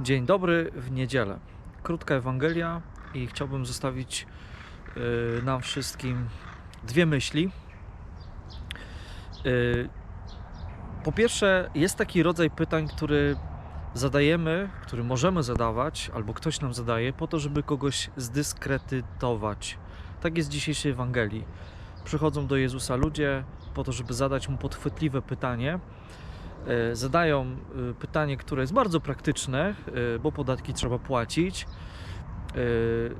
Dzień dobry w niedzielę. Krótka Ewangelia i chciałbym zostawić y, nam wszystkim dwie myśli. Y, po pierwsze, jest taki rodzaj pytań, który zadajemy, który możemy zadawać, albo ktoś nam zadaje, po to, żeby kogoś zdyskredytować. Tak jest w dzisiejszej Ewangelii. Przychodzą do Jezusa ludzie po to, żeby zadać mu podchwytliwe pytanie zadają e, pytanie, które jest bardzo praktyczne, e, bo podatki trzeba płacić, e,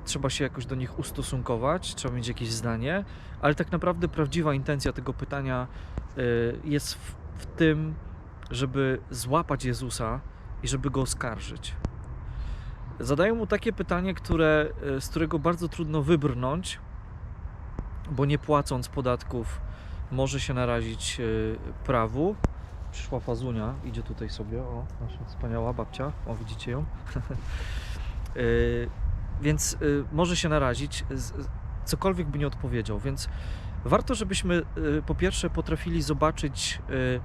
trzeba się jakoś do nich ustosunkować, trzeba mieć jakieś zdanie, ale tak naprawdę prawdziwa intencja tego pytania e, jest w, w tym, żeby złapać Jezusa i żeby go oskarżyć. Zadają mu takie pytanie, które, e, z którego bardzo trudno wybrnąć, bo nie płacąc podatków może się narazić e, prawu, przyszła Fazunia, idzie tutaj sobie, o, nasza wspaniała babcia, o, widzicie ją? Y, więc y, może się narazić, z- cokolwiek by nie odpowiedział, więc warto, żebyśmy y, po pierwsze potrafili zobaczyć y,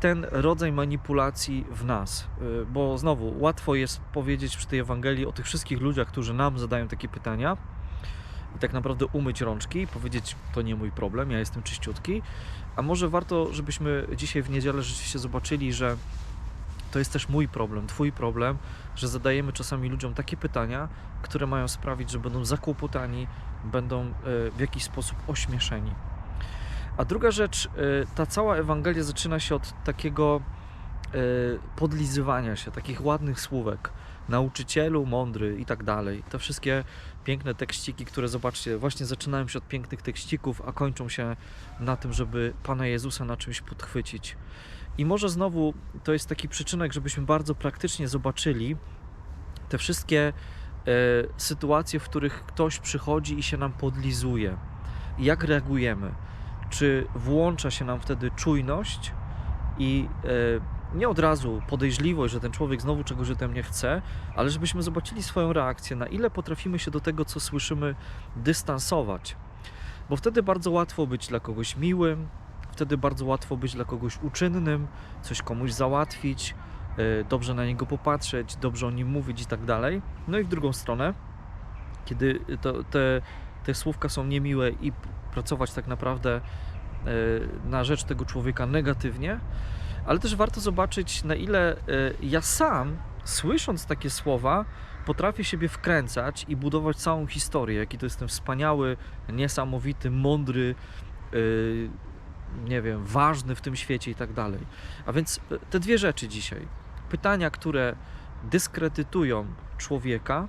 ten rodzaj manipulacji w nas, y, bo znowu łatwo jest powiedzieć przy tej Ewangelii o tych wszystkich ludziach, którzy nam zadają takie pytania i tak naprawdę umyć rączki i powiedzieć, to nie mój problem, ja jestem czyściutki, a może warto, żebyśmy dzisiaj w niedzielę rzeczywiście zobaczyli, że to jest też mój problem, Twój problem, że zadajemy czasami ludziom takie pytania, które mają sprawić, że będą zakłopotani, będą e, w jakiś sposób ośmieszeni. A druga rzecz, e, ta cała Ewangelia zaczyna się od takiego podlizywania się, takich ładnych słówek. Nauczycielu, mądry i tak dalej. Te wszystkie piękne tekściki, które zobaczcie, właśnie zaczynają się od pięknych tekścików, a kończą się na tym, żeby Pana Jezusa na czymś podchwycić. I może znowu to jest taki przyczynek, żebyśmy bardzo praktycznie zobaczyli te wszystkie e, sytuacje, w których ktoś przychodzi i się nam podlizuje. Jak reagujemy? Czy włącza się nam wtedy czujność i e, nie od razu podejrzliwość, że ten człowiek znowu czegoś ode mnie chce, ale żebyśmy zobaczyli swoją reakcję, na ile potrafimy się do tego, co słyszymy, dystansować. Bo wtedy bardzo łatwo być dla kogoś miłym, wtedy bardzo łatwo być dla kogoś uczynnym, coś komuś załatwić, e, dobrze na niego popatrzeć, dobrze o nim mówić i tak dalej. No i w drugą stronę, kiedy to, te, te słówka są niemiłe i pracować tak naprawdę e, na rzecz tego człowieka negatywnie, ale też warto zobaczyć, na ile e, ja sam, słysząc takie słowa, potrafię siebie wkręcać i budować całą historię, jaki to jestem wspaniały, niesamowity, mądry, yy, nie wiem, ważny w tym świecie i tak dalej. A więc e, te dwie rzeczy dzisiaj. Pytania, które dyskredytują człowieka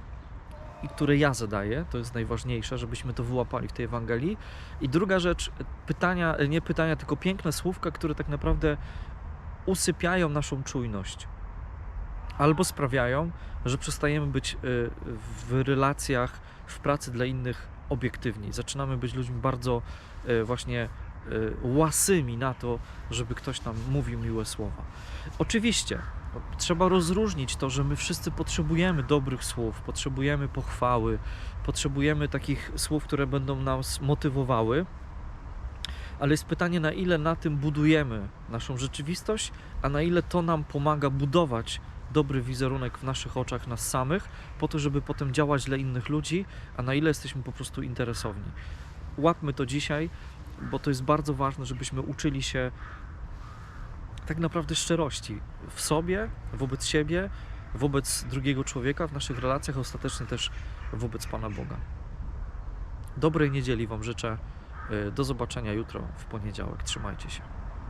i które ja zadaję, to jest najważniejsze, żebyśmy to wyłapali w tej Ewangelii. I druga rzecz, pytania, nie pytania, tylko piękne słówka, które tak naprawdę usypiają naszą czujność. Albo sprawiają, że przestajemy być y, w relacjach, w pracy dla innych obiektywni. Zaczynamy być ludźmi bardzo y, właśnie y, łasymi na to, żeby ktoś nam mówił miłe słowa. Oczywiście trzeba rozróżnić to, że my wszyscy potrzebujemy dobrych słów, potrzebujemy pochwały, potrzebujemy takich słów, które będą nas motywowały. Ale jest pytanie, na ile na tym budujemy naszą rzeczywistość, a na ile to nam pomaga budować dobry wizerunek w naszych oczach nas samych, po to, żeby potem działać dla innych ludzi, a na ile jesteśmy po prostu interesowni. Łapmy to dzisiaj, bo to jest bardzo ważne, żebyśmy uczyli się tak naprawdę szczerości w sobie, wobec siebie, wobec drugiego człowieka, w naszych relacjach, ostatecznie też wobec Pana Boga. Dobrej niedzieli Wam życzę. Y, Do zobaczenia jutro w poniedziałek. Trzymajcie się.